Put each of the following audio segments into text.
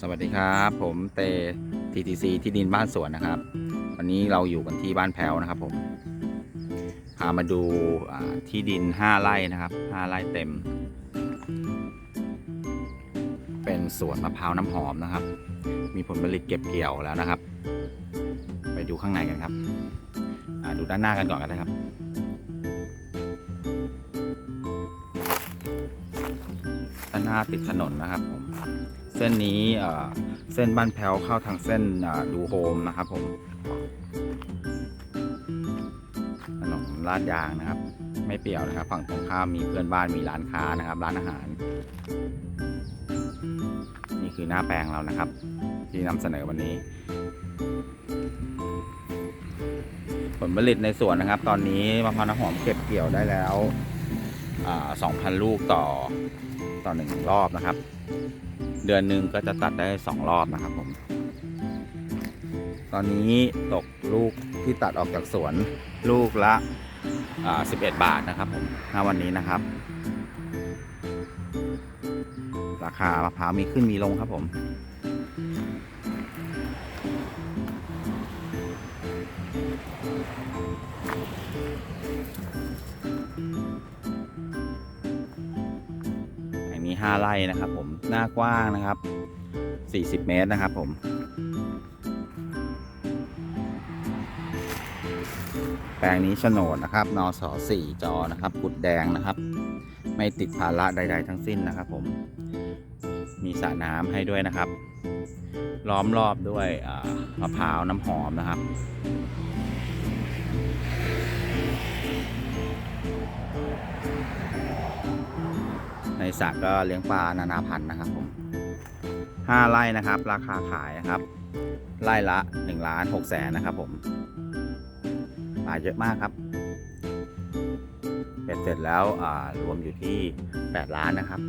สวัสดีครับ ผมเต TTC ที่ดินบ้านสวนนะครับ วันนี้เราอยู่กันที่บ้านแพ้วนะครับผม พามาดูที่ดิน 5 ไร่นะครับ 5 ไร่เต็ม เป็นสวนมะพร้าวน้ำหอมนะครับ มีผลผลิตเก็บเกี่ยวแล้วนะครับ ไปดูข้างในกันครับดูด้านหน้ากันก่อนกันนะครับด้านหน้าติดถนนนะครับผม เส้นนี้เส้นบ้านแพ้วเข้าทางเส้นดูโฮมนะครับผมถนนลาดยางนะครับ ไม่เปี่ยวนะครับ ฝั่งตรงข้ามมีเพื่อนบ้านมีร้านค้านะครับ ร้านอาหาร นี่คือหน้าแปลงเรานะครับ ที่นำเสนอวันนี้ ผลผลิตในสวนนะครับ ตอนนี้มะพร้าวน้ำหอมเก็บเกี่ยวได้แล้วสองพันลูกต่อต่อหนึ่งรอบนะครับ เดือนหนึ่งก็จะตัดได้สองรอบนะครับผม ตอนนี้ตกลูกที่ตัดออกจากสวนลูกละ11บาทนะครับผมณวันนี้นะครับ ราคามะพร้าวมีขึ้นมีลงครับผมอันนี้5ไร่นะครับผม หน้ากว้างนะครับ 40 เมตรนะครับผมแปลงนี้โฉนดนะครับนส4จอนะครับกุดแดงนะครับ ไม่ติดภาระใด ๆ ทั้งสิ้นนะครับ ผม มีสระน้ำให้ด้วยนะครับ ล้อมรอบด้วยมะพร้าวน้ำหอมนะครับ สระก็เลี้ยงปลานานาพันธุ์นะครับผม5ไร่นะครับ ราคาขายนะครับ ไร่ละ1ล้าน6แสนนะครับผมปลาเยอะมากครับเป็ดเสร็จแล้วรวมอยู่ที่8ล้านนะครับ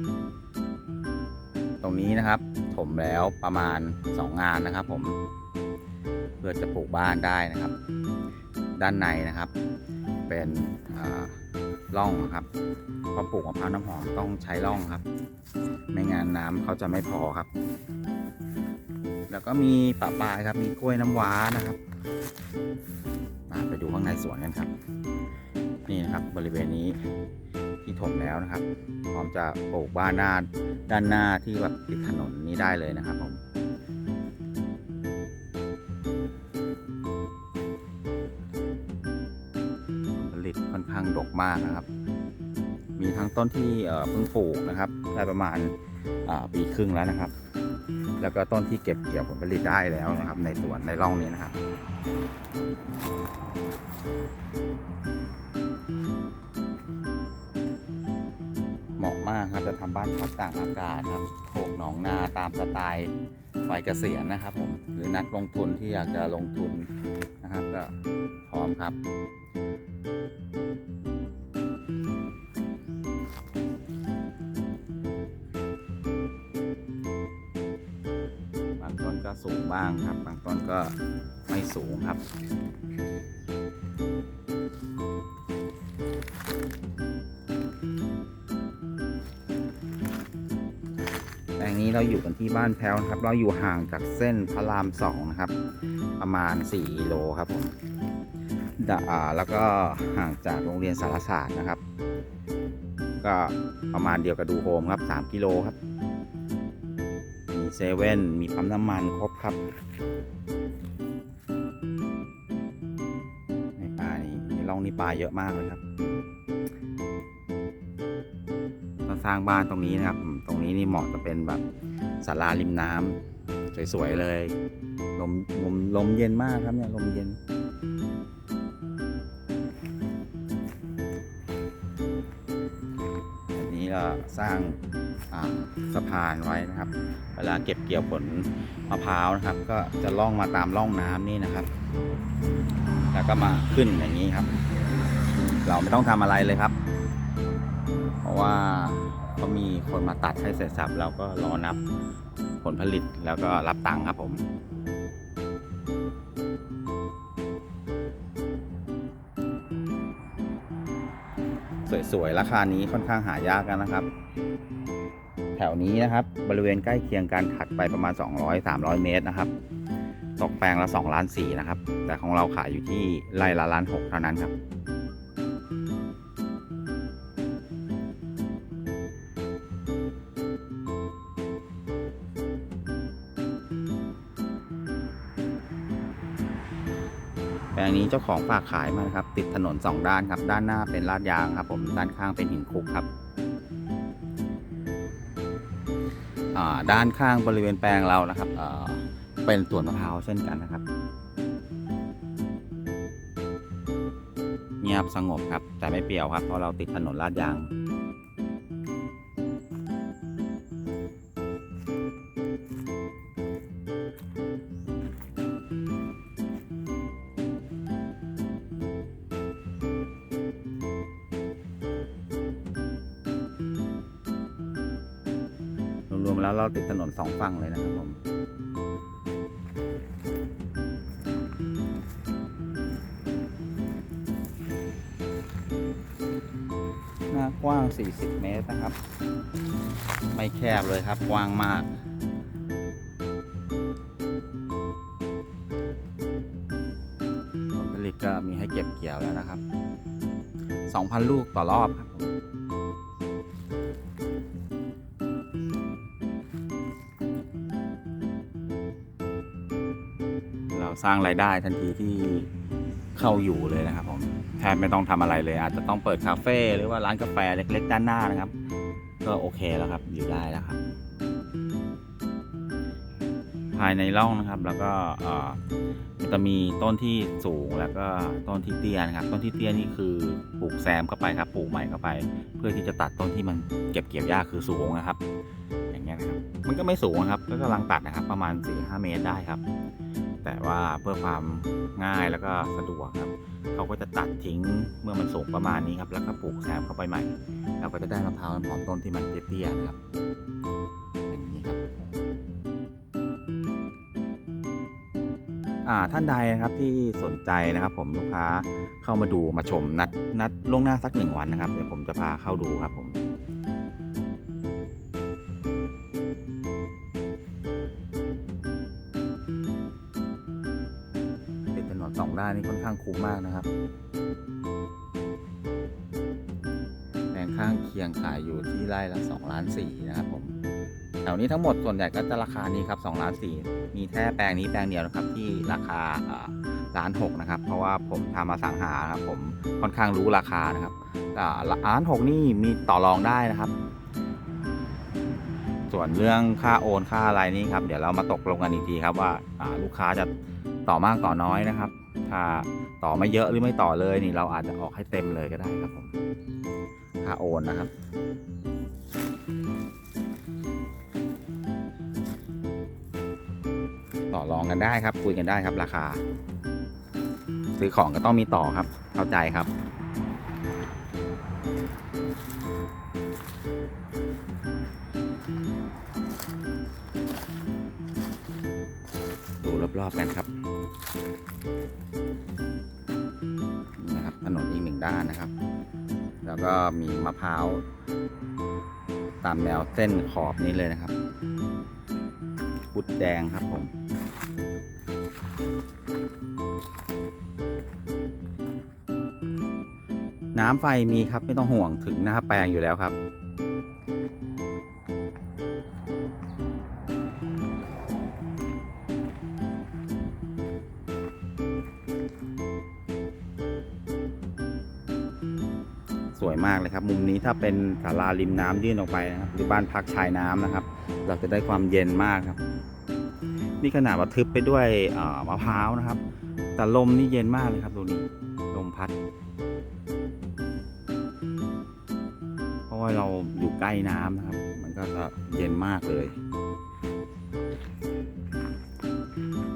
ตรงนี้นะครับถมแล้วประมาณ2งานนะครับ ผม เพื่อจะปลูกบ้านได้นะครับ ด้านในนะครับ เป็น ร่องครับเพราะปลูกมะพร้าวน้ำหอมต้องใช้ร่องครับ ไม่งั้นน้ำเขาจะไม่พอครับ แล้วก็มีปะปลายครับ มีกล้วยน้ำว้านะครับมาไปดูข้างในสวนกันครับ นี่นะครับบริเวณนี้ที่ถมแล้วนะครับ พร้อมจะปลูกบ้านหน้าด้านหน้าที่แบบติดถนนนี้ได้เลยนะครับผม ข้างดกมากนะครับ มีทั้งต้นที่เพิ่งปลูกนะครับ ได้ประมาณปีครึ่งแล้วนะครับ แล้วก็ต้นที่เก็บเกี่ยวผลผลิตได้แล้วนะครับ ในสวนในร่องนี้นะครับเหมาะมากครับจะทำบ้านพักต่างอากาศครับโขกหนองนาตามสไตล์วัยเกษียณนะครับผมหรือนักลงทุนที่อยากจะลงทุนนะครับก็พร้อมครับบ บ้างครับ บางต้นก็ไม่สูงครับ แปลงนี้เราอยู่กันที่บ้านแพ้วนะครับ เราอยู่ห่างจากเส้นพระรามสองนะครับ ประมาณ4กิโลครับผมแล้วก็ห่างจากโรงเรียนสารศาสตร์นะครับ ก็ประมาณเดียวกับดูโฮมครับ 3 กิโลครับ เซเว่นมีปั๊มน้ำมันครบครับ ในป่านี้ในร่องนี้ปลาเยอะมากเลยครับก็สร้างบ้านตรงนี้นะครับ ตรงนี้นี่เหมาะจะเป็นแบบศาลาริมน้ำสวยๆเลยลมลมลมเย็นมากครับเนี่ยลมเย็นอันนี้เราสร้าง สะพานไว้นะครับ เวลาเก็บเกี่ยวผลมะพร้าวนะครับ ก็จะล่องมาตามร่องน้ำนี่นะครับ แล้วก็มาขึ้นอย่างนี้ครับ เราไม่ต้องทำอะไรเลยครับ เพราะว่าเขามีคนมาตัดให้เสร็จสับเราก็รอนับผลผลิตแล้วก็รับตังค์ครับผมสวยๆ ราคานี้ค่อนข้างหายากกันนะครับ แถวนี้นะครับ บริเวณใกล้เคียงกันถัดไปประมาณ 200-300 เมตรนะครับตกแปลงละ2ล้าน4นะครับ แต่ของเราขายอยู่ที่ไร่ละล้าน6เท่านั้นครับ แปลงนี้เจ้าของฝากขายมานะครับ ติดถนนสองด้านครับ ด้านหน้าเป็นลาดยางครับ ผมด้านข้างเป็นหินคุกครับ ด้านข้างบริเวณแปลงเรานะครับเป็นสวนมะพร้าวเช่นกันนะครับ เงียบสงบครับแต่ไม่เปรี่ยวครับเพราะเราติดถนนลาดยาง มแล้วเราติดถนนสองฝั่งเลยนะครับผมหน้ากว้าง 40 เมตรนะครับ ไม่แคบเลยครับ กว้างมากผลผลิตก็มีให้เก็บเกี่ยวแล้วนะครับ 2,000 ลูกต่อรอบครับ สร้างรายได้ทันทีที่เข้าอยู่เลยนะครับผมแทบไม่ต้องทำอะไรเลย อาจจะต้องเปิดคาเฟ่หรือว่าร้านกาแฟเล็กๆด้านหน้านะครับ ก็โอเคแล้วครับอยู่ได้แล้วครับภายในร่องนะครับ แล้วก็จะมีต้นที่สูงแล้วก็ต้นที่เตี้ยนะครับ ต้นที่เตี้ยนี่คือปลูกแซมเข้าไปครับปลูกใหม่เข้าไป เพื่อที่จะตัดต้นที่มันเก็บเกี่ยวยากคือสูงนะครับ เงี้ยนะครับมันก็ไม่สูงนะครับก็กำลังตัดนะครับ ประมาณ 4-5 เมตรได้ครับ แต่ว่าเพื่อความง่ายแล้วก็สะดวกครับเขาก็จะตัดทิ้งเมื่อมันสูงประมาณนี้ครับแล้วก็ปลูกแซมเข้าไปใหม่เราก็จะได้มะพร้าวน้ำหอมต้นที่มันเตี้ยๆนะครับอย่างนี้ครับท่านใดนะครับที่สนใจนะครับ ผมลูกค้าเข้ามาดูมาชมนัดนัดล่วงหน้าสักหนึ่งวันนะครับเดี๋ยวผมจะพาเข้าดูครับผม สองด้านนี่ค่อนข้างคุ้มมากนะครับแปลงข้างเคียงขายอยู่ที่ไร่ละ2ล้านสี่นะครับผมแถวนี้ทั้งหมดส่วนใหญ่ก็จะราคานี้ครับ2ล้านสี่มีแค่แปลงนี้แปลงเดียวนะครับที่ราคาล้านหกนะครับ เพราะว่าผมทำมาสังหาครับผมค่อนข้างรู้ราคานะครับล้านหกนี่มีต่อรองได้นะครับ ส่วนเรื่องค่าโอนค่าอะไรนี่ครับ เดี๋ยวเรามาตกลงกันอีกทีครับว่าอ่าลูกค้าจะต่อมากต่อน้อยนะครับ ถ้าต่อไม่เยอะหรือไม่ต่อเลยนี่เราอาจจะออกให้เต็มเลยก็ได้ครับผมค่าโอนนะครับต่อรองกันได้ครับ คุยกันได้ครับราคา ซื้อของก็ต้องมีต่อครับ เข้าใจครับ ดูรอบๆกันครับ มีมะพร้าวตามแนวเส้นขอบนี้เลยนะครับกุดแดงครับผม น้ำไฟมีครับไม่ต้องห่วงถึงหน้าแปลงอยู่แล้วครับ สวยมากเลยครับ มุมนี้ถ้าเป็นศาลาริมน้ำยื่นออกไปนะครับหรือบ้านพักชายน้ำนะครับ เราจะได้ความเย็นมากครับนี่ขนาดว่าทึบไปด้วยมะพร้าวนะครับ แต่ลมนี่เย็นมากเลยครับตรงนี้ลมพัด เพราะว่าเราอยู่ใกล้น้ำนะครับ มันก็จะเย็นมากเลย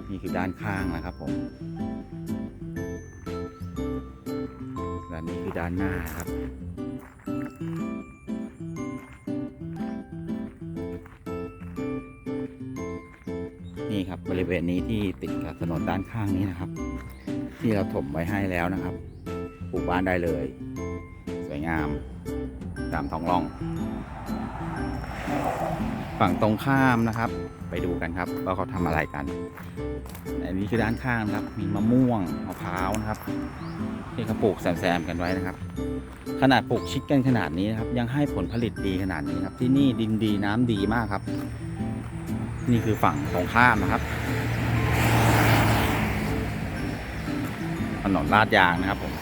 นี่คือด้านข้างนะครับผม และนี่คือด้านหน้าครับ นี่ครับบริเวณนี้ที่ติดกับถนนด้านข้างนี้นะครับ ที่เราถมไว้ให้แล้วนะครับปลูกบ้านได้เลย สวยงาม ตามท้องร่อง ฝั่งตรงข้ามนะครับ ไปดูกันครับว่าเขาทำอะไรกัน อันนี้คือด้านข้างนะครับ มีมะม่วงมะพร้าวนะครับที่เขาปลูกแซมๆกันไว้นะครับ ขนาดปลูกชิดกันขนาดนี้นะครับ ยังให้ผลผลิตดีขนาดนี้ครับ ที่นี่ดินดีน้ำดีมากครับ นี่คือฝั่งตรงข้ามนะครับถนนลาดยางนะครับผม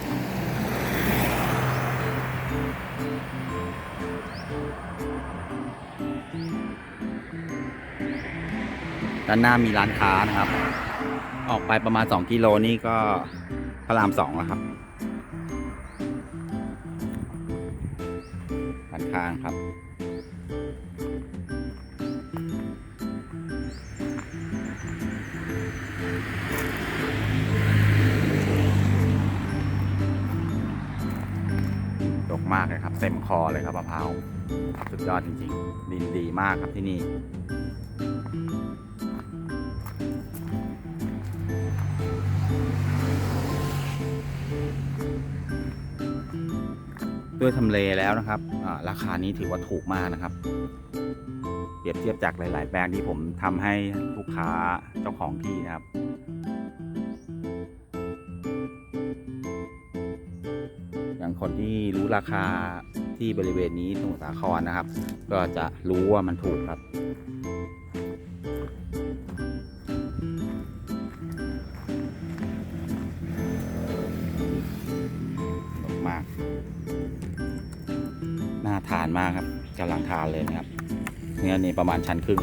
ด้านหน้ามีร้านค้านะครับ ออกไปประมาณ 2 กิโลนี่ก็พระรามสองแล้วครับด้านข้างครับ ดกมากเลยครับ เต็มคอเลยครับมะพร้าว สุดยอดจริง ๆ ดินดีมากครับที่นี่ ด้วยทำเลแล้วนะครับราคานี้ถือว่าถูกมากนะครับ เปรียบเทียบจากหลาย ๆ แปลงที่ผมทำให้ลูกค้าเจ้าของที่นะครับอย่างคนที่รู้ราคาที่บริเวณนี้สมุทรสาครนะครับ ก็จะรู้ว่ามันถูกครับานมากครับกำลังทานเลยนะครับเนื้อนี่ประมาณชั้นครึ่ง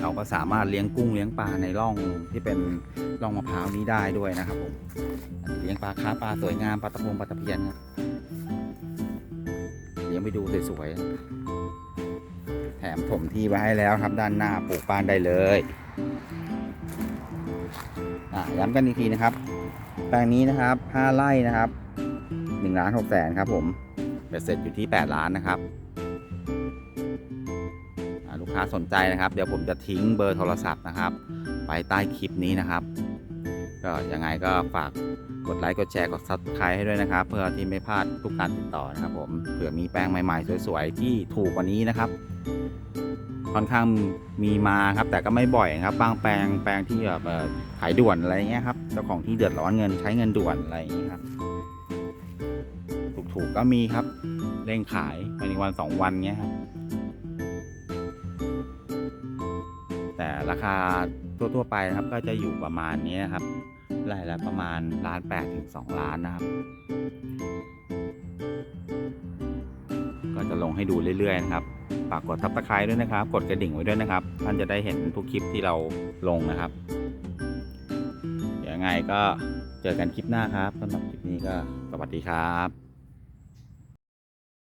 เราก็สามารถเลี้ยงกุ้งเลี้ยงปลาในร่องที่เป็นร่องมะพร้าวนี้ได้ด้วยนะครับผมเลี้ยงปลาค้าปลาสวยงามปลาตะพงปลาตะเพียนครับเลี้ยงไปดูสวยๆแถมถมที่ไว้ให้แล้วครับด้านหน้าปลูกบ้านได้เลยอะย้ำกันอีกทีนะครับ แปลงนี้นะครับ 5 ไร่นะครับ1ล้าน6แสนครับผมเบ็ดเสร็จอยู่ที่ 8 ล้านนะครับลูกค้าสนใจนะครับ เดี๋ยวผมจะทิ้งเบอร์โทรศัพท์นะครับไว้ใต้คลิปนี้นะครับ ก็ยังไงก็ฝากกดไลค์กดแชร์กด subscribe ให้ด้วยนะครับ เพื่อที่ไม่พลาดทุกการติดต่อนะครับผมเผื่อมีแปลงใหม่ๆ สวยๆ ที่ถูกกว่านี้นะครับ ค่อนข้างมีมาครับ แต่ก็ไม่บ่อยครับบางแปลงแปลงที่แบบขายด่วนอะไรเงี้ยครับเจ้าของที่เดือดร้อนเงินใช้เงินด่วนอะไรอย่างเงี้ยครับ ถูกๆก็มีครับเร่งขายภายในวันสองวันเงี้ยครับแต่ราคาทั่วๆไปนะครับก็จะอยู่ประมาณนี้ครับไร่ละประมาณล้านแปดถึงสองล้านนะครับ ก็จะลงให้ดูเรื่อยๆนะครับ ฝากกดทับตะไคร้ด้วยนะครับ กดกระดิ่งไว้ด้วยนะครับ ท่านจะได้เห็นทุกคลิปที่เราลงนะครับเดี๋ยวยังไงก็เจอกันคลิปหน้าครับสำหรับคลิปนี้ก็สวัสดีครับ